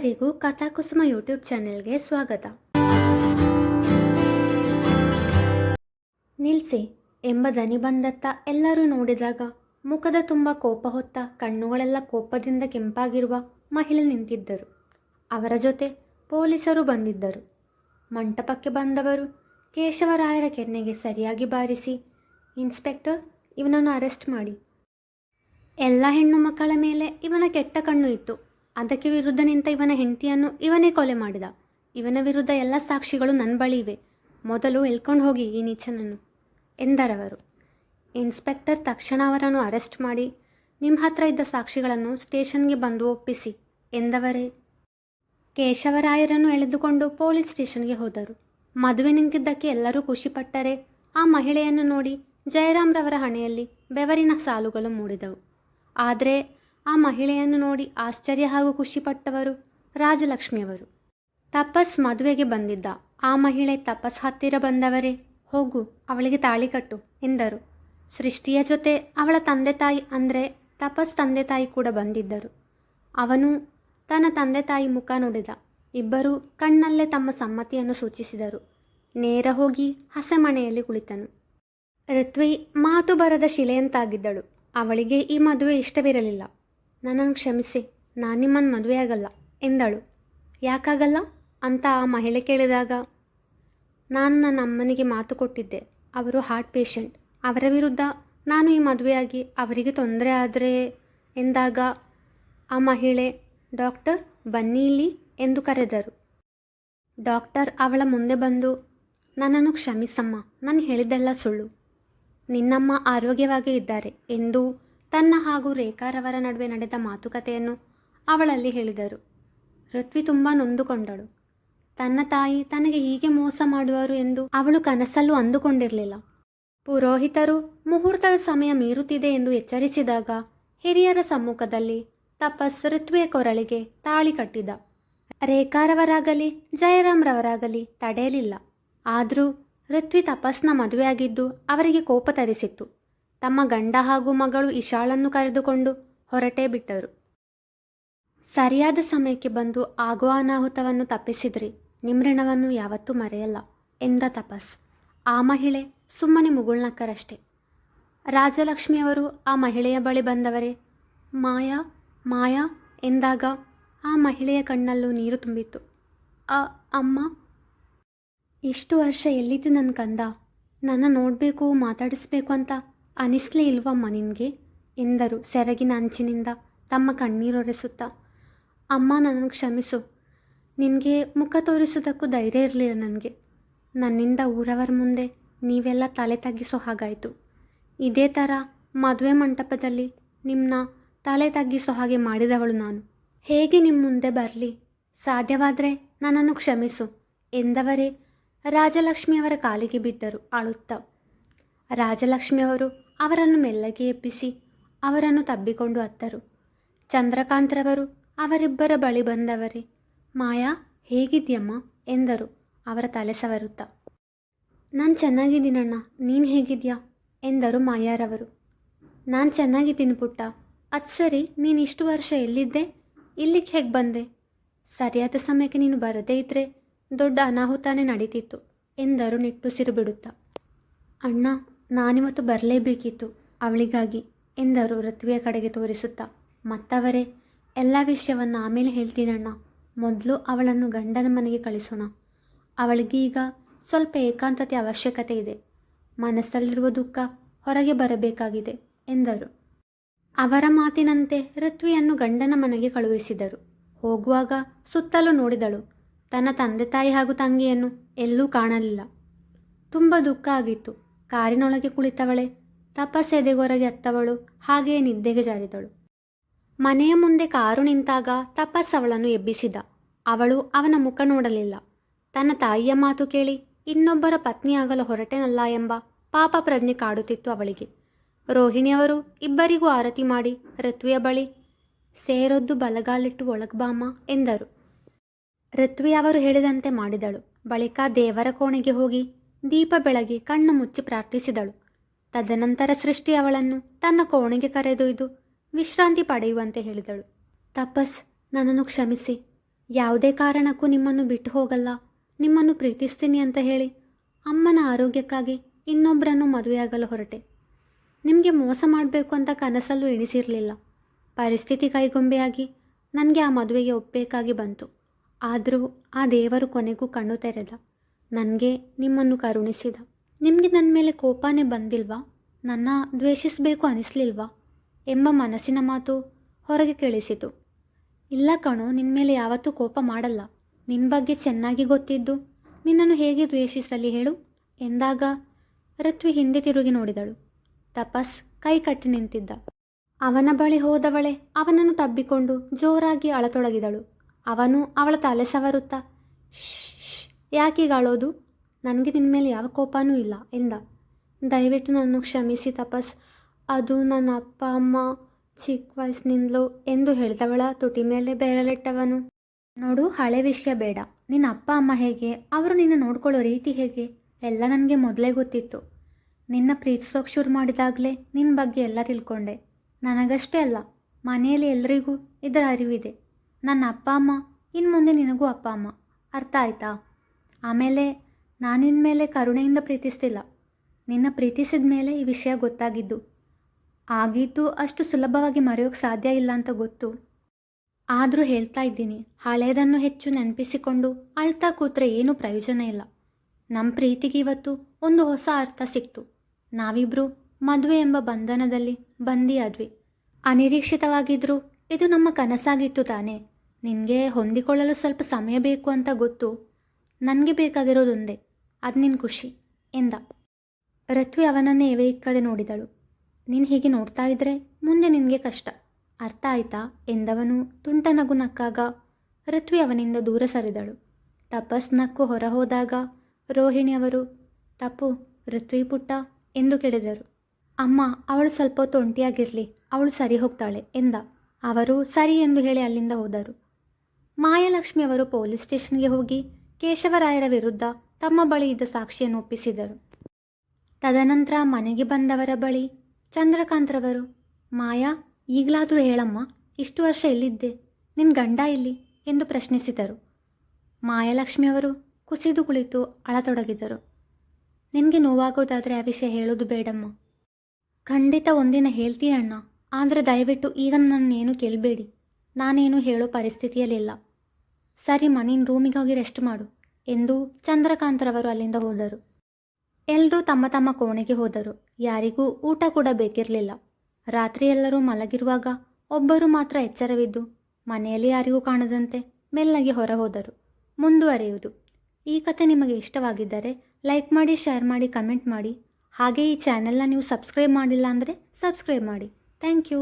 ಎಲ್ಲರಿಗೂ ಕಥಾಕುಸುಮ ಯೂಟ್ಯೂಬ್ ಚಾನೆಲ್ಗೆ ಸ್ವಾಗತ. ನಿಲ್ಸಿ ಎಂಬ ದನಿ ಬಂದತ್ತ ಎಲ್ಲರೂ ನೋಡಿದಾಗ ಮುಖದ ತುಂಬ ಕೋಪ ಹೊತ್ತ ಕಣ್ಣುಗಳೆಲ್ಲ ಕೋಪದಿಂದ ಕೆಂಪಾಗಿರುವ ಮಹಿಳೆ ನಿಂತಿದ್ದರು. ಅವರ ಜೊತೆ ಪೊಲೀಸರು ಬಂದಿದ್ದರು. ಮಂಟಪಕ್ಕೆ ಬಂದವರು ಕೇಶವರಾಯರ ಕೆನ್ನೆಗೆ ಸರಿಯಾಗಿ ಬಾರಿಸಿ, ಇನ್ಸ್ಪೆಕ್ಟರ್, ಇವನನ್ನು ಅರೆಸ್ಟ್ ಮಾಡಿ. ಎಲ್ಲ ಹೆಣ್ಣು ಮಕ್ಕಳ ಮೇಲೆ ಇವನ ಕೆಟ್ಟ ಕಣ್ಣು ಇತ್ತು. ಅದಕ್ಕೆ ವಿರುದ್ಧ ನಿಂತ ಇವನ ಹೆಂಡತಿಯನ್ನು ಇವನೇ ಕೊಲೆ ಮಾಡಿದ. ಇವನ ವಿರುದ್ಧ ಎಲ್ಲ ಸಾಕ್ಷಿಗಳು ನನ್ನ ಬಳಿ ಇವೆ. ಮೊದಲು ಎಳ್ಕೊಂಡು ಹೋಗಿ ಈ ನೀಚನನ್ನು ಎಂದರವರು. ಇನ್ಸ್ಪೆಕ್ಟರ್ ತಕ್ಷಣ ಅವರನ್ನು ಅರೆಸ್ಟ್ ಮಾಡಿ ನಿಮ್ಮ ಹತ್ರ ಇದ್ದ ಸಾಕ್ಷಿಗಳನ್ನು ಸ್ಟೇಷನ್ಗೆ ಬಂದು ಒಪ್ಪಿಸಿ ಎಂದವರೇ. ಕೇಶವರಾಯರನ್ನು ಎಳೆದುಕೊಂಡು ಪೊಲೀಸ್ ಸ್ಟೇಷನ್ಗೆ ಹೋದರು. ಮದುವೆ ನಿಂತಿದ್ದಕ್ಕೆ ಎಲ್ಲರೂ ಖುಷಿಪಟ್ಟರೆ ಆ ಮಹಿಳೆಯನ್ನು ನೋಡಿ ಜಯರಾಮ್ರವರ ಹಣೆಯಲ್ಲಿ ಬೆವರಿನ ಸಾಲುಗಳು ಮೂಡಿದವು. ಆದರೆ ಆ ಮಹಿಳೆಯನ್ನು ನೋಡಿ ಆಶ್ಚರ್ಯ ಹಾಗೂ ಖುಷಿಪಟ್ಟವರು ರಾಜಲಕ್ಷ್ಮಿಯವರು. ತಪಸ್ ಮದುವೆಗೆ ಬಂದಿದ್ದ ಆ ಮಹಿಳೆ ತಪಸ್ ಹತ್ತಿರ ಬಂದವರೇ, ಹೋಗು, ಅವಳಿಗೆ ತಾಳಿ ಕಟ್ಟು ಎಂದರು. ಸೃಷ್ಟಿಯ ಜೊತೆ ಅವಳ ತಂದೆ ತಾಯಿ ಅಂದರೆ ತಪಸ್ ತಂದೆ ತಾಯಿ ಕೂಡ ಬಂದಿದ್ದರು. ಅವನು ತನ್ನ ತಂದೆ ತಾಯಿ ಮುಖ ನೋಡಿದ. ಇಬ್ಬರೂ ಕಣ್ಣಲ್ಲೇ ತಮ್ಮ ಸಮ್ಮತಿಯನ್ನು ಸೂಚಿಸಿದರು. ನೇರ ಹೋಗಿ ಹಸೆಮಣೆಯಲ್ಲಿ ಕುಳಿತನು. ಋತ್ವಿ ಮಾತು ಬರದ ಶಿಲೆಯಂತಾಗಿದ್ದಳು. ಅವಳಿಗೆ ಈ ಮದುವೆ ಇಷ್ಟವಿರಲಿಲ್ಲ. ನನ್ನನ್ನು ಕ್ಷಮಿಸಿ, ನಾನು ನಿಮ್ಮನ್ನು ಮದುವೆಯಾಗಲ್ಲ ಎಂದಳು. ಯಾಕಾಗಲ್ಲ? ಅಂತ ಆ ಮಹಿಳೆ ಕೇಳಿದಾಗ, ನಾನು ನನ್ನ ಅಮ್ಮನಿಗೆ ಮಾತು ಕೊಟ್ಟಿದ್ದೆ, ಅವರು ಹಾರ್ಟ್ ಪೇಷಂಟ್ ಅವರ ವಿರುದ್ಧ ನಾನು ಈ ಮದುವೆಯಾಗಿ ಅವರಿಗೆ ತೊಂದರೆ ಆದರೆ, ಎಂದಾಗ ಆ ಮಹಿಳೆ, ಡಾಕ್ಟರ್, ಬನ್ನಿ ಇಲ್ಲಿ, ಎಂದು ಕರೆದರು. ಡಾಕ್ಟರ್ ಅವಳ ಮುಂದೆ ಬಂದು, ನನ್ನನ್ನು ಕ್ಷಮಿಸಮ್ಮ, ನಾನು ಹೇಳಿದ್ದೆಲ್ಲ ಸುಳ್ಳು. ನಿನ್ನಮ್ಮ ಆರೋಗ್ಯವಾಗಿ ಇದ್ದಾರೆ, ಎಂದು ತನ್ನ ಹಾಗೂ ರೇಖಾರವರ ನಡುವೆ ನಡೆದ ಮಾತುಕತೆಯನ್ನು ಅವಳಲ್ಲಿ ಹೇಳಿದರು. ಋತ್ವಿ ತುಂಬ ನೊಂದುಕೊಂಡಳು. ತನ್ನ ತಾಯಿ ತನಗೆ ಹೀಗೆ ಮೋಸ ಮಾಡುವರು ಎಂದು ಅವಳು ಕನಸಲ್ಲೂ ಅಂದುಕೊಂಡಿರಲಿಲ್ಲ. ಪುರೋಹಿತರು ಮುಹೂರ್ತದ ಸಮಯ ಮೀರುತ್ತಿದೆ ಎಂದು ಎಚ್ಚರಿಸಿದಾಗ ಹಿರಿಯರ ಸಮ್ಮುಖದಲ್ಲಿ ತಪಸ್ ಋತ್ವಿಯ ಕೊರಳಿಗೆ ತಾಳಿ ಕಟ್ಟಿದ. ರೇಖಾರವರಾಗಲಿ, ಜಯರಾಮ್ರವರಾಗಲಿ ತಡೆಯಲಿಲ್ಲ. ಆದರೂ ಋತ್ವಿ ತಪಸ್ನ ಮದುವೆಯಾಗಿದ್ದು ಅವರಿಗೆ ಕೋಪ ತರಿಸಿತ್ತು. ತಮ್ಮ ಗಂಡ ಹಾಗೂ ಮಗಳು ಇಶಾಳನ್ನು ಕರೆದುಕೊಂಡು ಹೊರಟೇ ಬಿಟ್ಟರು. ಸರಿಯಾದ ಸಮಯಕ್ಕೆ ಬಂದು ಆಗುವ ಅನಾಹುತವನ್ನು ತಪ್ಪಿಸಿದ್ರಿ ನಿಮ್ರಣವನ್ನು ಯಾವತ್ತೂ ಮರೆಯಲ್ಲ ಎಂದ ತಪಸ್. ಆ ಮಹಿಳೆ ಸುಮ್ಮನೆ ಮುಗುಳ್ನಕ್ಕರಷ್ಟೆ. ರಾಜಲಕ್ಷ್ಮಿಯವರು ಆ ಮಹಿಳೆಯ ಬಳಿ ಬಂದವರೇ, ಮಾಯಾ ಮಾಯಾ ಎಂದಾಗ ಆ ಮಹಿಳೆಯ ಕಣ್ಣಲ್ಲೂ ನೀರು ತುಂಬಿತ್ತು. ಅ, ಅಮ್ಮ, ಇಷ್ಟು ವರ್ಷ ಎಲ್ಲಿದ್ದು ನನ್ನ ಕಂದ? ನನ್ನ ನೋಡಬೇಕು, ಮಾತಾಡಿಸ್ಬೇಕು ಅಂತ ಅನಿಸ್ಲೇ ಇಲ್ವಮ್ಮ ನಿನಗೆ ಎಂದರು ಸೆರಗಿನ ಅಂಚಿನಿಂದ. ತಮ್ಮ ಕಣ್ಣೀರೊರೆಸುತ್ತಾ ಅಮ್ಮ ನನ್ನನ್ನು ಕ್ಷಮಿಸು. ನಿನಗೆ ಮುಖ ತೋರಿಸೋದಕ್ಕೂ ಧೈರ್ಯ ಇರಲಿಲ್ಲ ನನಗೆ. ನನ್ನಿಂದ ಊರವರ ಮುಂದೆ ನೀವೆಲ್ಲ ತಲೆ ತಗ್ಗಿಸೋ ಹಾಗಾಯಿತು. ಇದೇ ಥರ ಮದುವೆ ಮಂಟಪದಲ್ಲಿ ನಿಮ್ಮನ್ನ ತಲೆ ತಗ್ಗಿಸೋ ಹಾಗೆ ಮಾಡಿದವಳು ನಾನು. ಹೇಗೆ ನಿಮ್ಮ ಮುಂದೆ ಬರಲಿ? ಸಾಧ್ಯವಾದರೆ ನನ್ನನ್ನು ಕ್ಷಮಿಸು ಎಂದವರೇ ರಾಜಲಕ್ಷ್ಮಿಯವರ ಕಾಲಿಗೆ ಬಿದ್ದರು, ಅಳುತ್ತಾ. ರಾಜಲಕ್ಷ್ಮಿಯವರು ಅವರನ್ನು ಮೆಲ್ಲಗೆ ಎಬ್ಬಿಸಿ ಅವರನ್ನು ತಬ್ಬಿಕೊಂಡು ಅತ್ತರು. ಚಂದ್ರಕಾಂತ್ರವರು ಅವರಿಬ್ಬರ ಬಳಿ ಬಂದವರೇ, ಮಾಯಾ ಹೇಗಿದ್ಯಮ್ಮ ಎಂದರು ಅವರ ತಲೆ ಸವರುತ್ತಾ. ನಾನು ಚೆನ್ನಾಗಿದ್ದೀನಣ್ಣ, ನೀನು ಹೇಗಿದ್ಯಾ ಎಂದರು ಮಾಯಾರವರು. ನಾನು ಚೆನ್ನಾಗಿದ್ದೀನಿ ಪುಟ್ಟ, ಅದು ಸರಿ, ನೀನು ಇಷ್ಟು ವರ್ಷ ಎಲ್ಲಿದ್ದೆ? ಇಲ್ಲಿಗೆ ಹೇಗೆ ಬಂದೆ? ಸರಿಯಾದ ಸಮಯಕ್ಕೆ ನೀನು ಬರದೇ ಇದ್ದರೆ ದೊಡ್ಡ ಅನಾಹುತಾನೇ ನಡೀತಿತ್ತು ಎಂದರು ನಿಟ್ಟುಸಿರು ಬಿಡುತ್ತಾ. ಅಣ್ಣ ನಾನಿವತ್ತು ಬರಲೇಬೇಕಿತ್ತು ಅವಳಿಗಾಗಿ ಎಂದರು ಋತ್ವಿಯ ಕಡೆಗೆ ತೋರಿಸುತ್ತಾ. ಮತ್ತವರೇ, ಎಲ್ಲ ವಿಷಯವನ್ನು ಆಮೇಲೆ ಹೇಳ್ತೀನಣ್ಣ ಮೊದಲು ಅವಳನ್ನು ಗಂಡನ ಮನೆಗೆ ಕಳಿಸೋಣ. ಅವಳಿಗೆ ಈಗ ಸ್ವಲ್ಪ ಏಕಾಂತತೆ ಅವಶ್ಯಕತೆ ಇದೆ. ಮನಸ್ಸಲ್ಲಿರುವ ದುಃಖ ಹೊರಗೆ ಬರಬೇಕಾಗಿದೆ ಎಂದರು. ಅವರ ಮಾತಿನಂತೆ ಋತ್ವಿಯನ್ನು ಗಂಡನ ಮನೆಗೆ ಕಳುಹಿಸಿದರು. ಹೋಗುವಾಗ ಸುತ್ತಲೂ ನೋಡಿದಳು. ತನ್ನ ತಂದೆ ತಾಯಿ ಹಾಗೂ ತಂಗಿಯನ್ನು ಎಲ್ಲೂ ಕಾಣಲಿಲ್ಲ. ತುಂಬ ದುಃಖ ಆಗಿತ್ತು. ಕಾರಿನೊಳಗೆ ಕುಳಿತವಳೆ. ತಪಸ್ಸೆದೆಗೊರಗೆ ಅತ್ತವಳು. ಹಾಗೆಯೇ ನಿದ್ದೆಗೆ ಜಾರಿದಳು. ಮನೆಯ ಮುಂದೆ ಕಾರು ನಿಂತಾಗ ತಪಸ್ ಅವಳನ್ನು ಎಬ್ಬಿಸಿದ. ಅವಳು ಅವನ ಮುಖ ನೋಡಲಿಲ್ಲ. ತನ್ನ ತಾಯಿಯ ಮಾತು ಕೇಳಿ, ಇನ್ನೊಬ್ಬರ ಪತ್ನಿಯಾಗಲು ಹೊರಟೆನಲ್ಲ ಎಂಬ ಪಾಪ ಪ್ರಜ್ಞೆ ಕಾಡುತ್ತಿತ್ತು ಅವಳಿಗೆ. ರೋಹಿಣಿಯವರು ಇಬ್ಬರಿಗೂ ಆರತಿ ಮಾಡಿ ಋತ್ವಿಯ ಬಳಿ ಸೇರೊದ್ದು ಬಲಗಾಲಿಟ್ಟು ಒಳಗ್ಬಾಮ ಎಂದರು. ಋತ್ವಿಯವರು ಹೇಳಿದಂತೆ ಮಾಡಿದಳು. ಬಳಿಕ ದೇವರ ಕೋಣೆಗೆ ಹೋಗಿ ದೀಪ ಬೆಳಗಿ ಕಣ್ಣು ಮುಚ್ಚಿ ಪ್ರಾರ್ಥಿಸಿದಳು. ತದನಂತರ ಸೃಷ್ಟಿ ಅವಳನ್ನು ತನ್ನ ಕೋಣೆಗೆ ಕರೆದೊಯ್ದು ವಿಶ್ರಾಂತಿ ಪಡೆಯುವಂತೆ ಹೇಳಿದಳು. ತಪಸ್, ನನ್ನನ್ನು ಕ್ಷಮಿಸಿ. ಯಾವುದೇ ಕಾರಣಕ್ಕೂ ನಿಮ್ಮನ್ನು ಬಿಟ್ಟು ಹೋಗಲ್ಲ. ನಿಮ್ಮನ್ನು ಪ್ರೀತಿಸ್ತೀನಿ ಅಂತ ಹೇಳಿ ಅಮ್ಮನ ಆರೋಗ್ಯಕ್ಕಾಗಿ ಇನ್ನೊಬ್ಬರನ್ನು ಮದುವೆಯಾಗಲು ಹೊರಟೆ. ನಿಮಗೆ ಮೋಸ ಮಾಡಬೇಕು ಅಂತ ಕನಸಲ್ಲೂ ಎಣಿಸಿರಲಿಲ್ಲ. ಪರಿಸ್ಥಿತಿ ಕೈಗೊಂಬೆಯಾಗಿ ನನಗೆ ಆ ಮದುವೆಗೆ ಒಪ್ಪಬೇಕಾಗಿ ಬಂತು. ಆದರೂ ಆ ದೇವರು ಕೊನೆಗೂ ಕಣ್ಣು ತೆರೆದ. ನನಗೆ ನಿಮ್ಮನ್ನು ಕರುಣಿಸಿದ. ನಿಮಗೆ ನನ್ನ ಮೇಲೆ ಕೋಪನೇ ಬಂದಿಲ್ವಾ? ನನ್ನ ದ್ವೇಷಿಸಬೇಕು ಅನಿಸ್ಲಿಲ್ವಾ? ಎಂಬ ಮನಸ್ಸಿನ ಮಾತು ಹೊರಗೆ ಕೇಳಿಸಿತು. ಇಲ್ಲ ಕಣೋ ನಿನ್ನ ಮೇಲೆ ಯಾವತ್ತೂ ಕೋಪ ಮಾಡಲ್ಲ. ನಿನ್ನ ಬಗ್ಗೆ ಚೆನ್ನಾಗಿ ಗೊತ್ತಿದ್ದು ನಿನ್ನನ್ನು ಹೇಗೆ ದ್ವೇಷಿಸಲಿ ಹೇಳು? ಎಂದಾಗ ರತ್ವಿ ಹಿಂದೆ ತಿರುಗಿ ನೋಡಿದಳು. ತಪಸ್ ಕೈ ಕಟ್ಟಿ ನಿಂತಿದ್ದ. ಅವನ ಬಳಿ ಹೋದವಳೆ ಅವನನ್ನು ತಬ್ಬಿಕೊಂಡು ಜೋರಾಗಿ ಅಳತೊಡಗಿದಳು ಅವನು ಅವಳ ತಲೆ ಸವರುತ್ತಾ "ಶ್ಶ್, ಯಾಕೀಗ ಅಳೋದು ನನಗೆ ನಿನ್ನ ಮೇಲೆ ಯಾವ ಕೋಪನೂ ಇಲ್ಲ, ಎಂದ. ದಯವಿಟ್ಟು ನನ್ನನ್ನು ಕ್ಷಮಿಸಿ, ತಪಸ್. ಅದು ನನ್ನ ಅಪ್ಪ, ಅಮ್ಮ, ಚಿಕ್ಕ ವಯಸ್ಸಿನಿಂದಲೂ ಎಂದು ಹೇಳಿದವಳ ತುಟಿ ಮೇಲೆ ಬೆರಳಿಟ್ಟವನು. ನೋಡು, ಹಳೆ ವಿಷಯ ಬೇಡ. ನಿನ್ನ ಅಪ್ಪ, ಅಮ್ಮ ಹೇಗೆ? ಅವರು ನಿನ್ನ ನೋಡ್ಕೊಳ್ಳೋ ರೀತಿ ಹೇಗೆ? ಎಲ್ಲ ನನಗೆ ಮೊದಲೇ ಗೊತ್ತಿತ್ತು. ನಿನ್ನ ಪ್ರೀತಿಸೋಕೆ ಶುರು ಮಾಡಿದಾಗಲೇ ನಿನ್ನ ಬಗ್ಗೆ ಎಲ್ಲ ತಿಳ್ಕೊಂಡೆ. ನನಗಷ್ಟೇ ಅಲ್ಲ, ಮನೆಯಲ್ಲಿ ಎಲ್ಲರಿಗೂ ಇದರ ಅರಿವಿದೆ. ನನ್ನ ಅಪ್ಪ, ಅಮ್ಮ ಇನ್ನು ಮುಂದೆ ನಿನಗೂ ಅಪ್ಪ, ಅಮ್ಮ. ಅರ್ಥ ಆಯ್ತಾ? ಆಮೇಲೆ ನಾನಿನ ಮೇಲೆ ಕರುಣೆಯಿಂದ ಪ್ರೀತಿಸ್ತಿಲ್ಲ. ನಿನ್ನ ಪ್ರೀತಿಸಿದ ಮೇಲೆ ಈ ವಿಷಯ ಗೊತ್ತಾಗಿದ್ದು. ಆಗಿದ್ದು ಅಷ್ಟು ಸುಲಭವಾಗಿ ಮರೆಯೋಕ್ಕೆ ಸಾಧ್ಯ ಇಲ್ಲ ಅಂತ ಗೊತ್ತು. ಆದರೂ ಹೇಳ್ತಾ ಇದ್ದೀನಿ ಹಳೆಯದನ್ನು ಹೆಚ್ಚು ನೆನಪಿಸಿಕೊಂಡು ಅಳ್ತಾ ಕೂತ್ರೆ ಏನೂ ಪ್ರಯೋಜನ ಇಲ್ಲ. ನಮ್ಮ ಪ್ರೀತಿಗೆ ಇವತ್ತು ಒಂದು ಹೊಸ ಅರ್ಥ ಸಿಕ್ತು. ನಾವಿಬ್ಬರು ಮದುವೆ ಎಂಬ ಬಂಧನದಲ್ಲಿ ಬಂದಿಯಾದ್ವಿ ಅನಿರೀಕ್ಷಿತವಾಗಿದ್ದರೂ ಇದು ನಮ್ಮ ಕನಸಾಗಿತ್ತು ತಾನೇ. ನಿನಗೆ ಹೊಂದಿಕೊಳ್ಳಲು ಸ್ವಲ್ಪ ಸಮಯ ಬೇಕು ಅಂತ ಗೊತ್ತು. ನನಗೆ ಬೇಕಾಗಿರೋದೊಂದೇ ಅದು ನಿನ್ನ ಖುಷಿ, ಎಂದ. ರತ್ವಿ ಅವನನ್ನೇ ಎವೆಯಿಕ್ಕದೆ ನೋಡಿದಳು. ನೀನು ಹೀಗೆ ನೋಡ್ತಾ ಇದ್ರೆ ಮುಂದೆ ನಿನಗೆ ಕಷ್ಟ. ಅರ್ಥ ಆಯ್ತಾ, ಎಂದವನು ತುಂಟ ನಗು ನಕ್ಕಾಗ ಋತ್ವಿ ಅವನಿಂದ ದೂರ ಸರಿದಳು. ತಪಸ್ ನಕ್ಕು ಹೊರ ಹೋದಾಗ ರೋಹಿಣಿಯವರು ತಪ್ಪು ಋತ್ವಿ ಪುಟ್ಟ, ಎಂದು ಕೆಡೆದರು. ಅಮ್ಮ, ಅವಳು ಸ್ವಲ್ಪ ಹೊತ್ತು ಒಂಟಿಯಾಗಿರಲಿ, ಅವಳು ಸರಿ ಹೋಗ್ತಾಳೆ, ಎಂದ. ಅವರು ಸರಿ ಎಂದು ಹೇಳಿ ಅಲ್ಲಿಂದ ಹೋದರು. ಮಾಯಲಕ್ಷ್ಮಿಯವರು ಪೊಲೀಸ್ ಸ್ಟೇಷನ್ಗೆ ಹೋಗಿ ಕೇಶವರಾಯರ ವಿರುದ್ಧ ತಮ್ಮ ಬಳಿ ಇದ್ದ ಸಾಕ್ಷಿಯನ್ನು ಒಪ್ಪಿಸಿದರು. ತದನಂತರ ಮನೆಗೆ ಬಂದವರ ಬಳಿ ಚಂದ್ರಕಾಂತ್ರವರು, ಮಾಯಾ, ಈಗಲಾದರೂ ಹೇಳಮ್ಮ, ಇಷ್ಟು ವರ್ಷ ಎಲ್ಲಿದ್ದೆ? ನಿನ್ನ ಗಂಡ ಇಲ್ಲಿ ಎಂದು ಪ್ರಶ್ನಿಸಿದರು. ಮಾಯಾಲಕ್ಷ್ಮಿಯವರು ಕುಸಿದು ಕುಳಿತು ಅಳತೊಡಗಿದರು. ನಿನಗೆ ನೋವಾಗೋದಾದರೆ ಆ ವಿಷಯ ಹೇಳೋದು ಬೇಡಮ್ಮ. ಖಂಡಿತ ಒಂದಿನ ಹೇಳ್ತೀನಿ ಅಣ್ಣ. ಆದರೆ ದಯವಿಟ್ಟು ಈಗ ನನ್ನೇನು ಕೇಳಬೇಡಿ. ನಾನೇನು ಹೇಳೋ ಪರಿಸ್ಥಿತಿಯಲ್ಲಿಲ್ಲ. ಸರಿಮ್ಮ ನೀನು ರೂಮಿಗೆ ಹೋಗಿ ರೆಸ್ಟ್ ಮಾಡು ಎಂದು ಚಂದ್ರಕಾಂತ್ರವರು ಅಲ್ಲಿಂದ ಹೋದರು. ಎಲ್ಲರೂ ತಮ್ಮ ತಮ್ಮ ಕೋಣೆಗೆ ಹೋದರು. ಯಾರಿಗೂ ಊಟ ಕೂಡ ಬೇಕಿರಲಿಲ್ಲ. ರಾತ್ರಿ ಎಲ್ಲರೂ ಮಲಗಿರುವಾಗ ಒಬ್ಬರು ಮಾತ್ರ ಎಚ್ಚರವಿದ್ದು ಮನೆಯಲ್ಲಿ ಯಾರಿಗೂ ಕಾಣದಂತೆ ಮೆಲ್ಲಗೆ ಹೊರ ಹೋದರು ಮುಂದುವರಿಯುವುದು. ಈ ಕತೆ ನಿಮಗೆ ಇಷ್ಟವಾಗಿದ್ದರೆ ಲೈಕ್ ಮಾಡಿ, ಶೇರ್ ಮಾಡಿ, ಕಮೆಂಟ್ ಮಾಡಿ. ಹಾಗೆ ಈ ಚಾನೆಲ್ನ ನೀವು ಸಬ್ಸ್ಕ್ರೈಬ್ ಮಾಡಿಲ್ಲ ಅಂದರೆ ಸಬ್ಸ್ಕ್ರೈಬ್ ಮಾಡಿ. Thank you.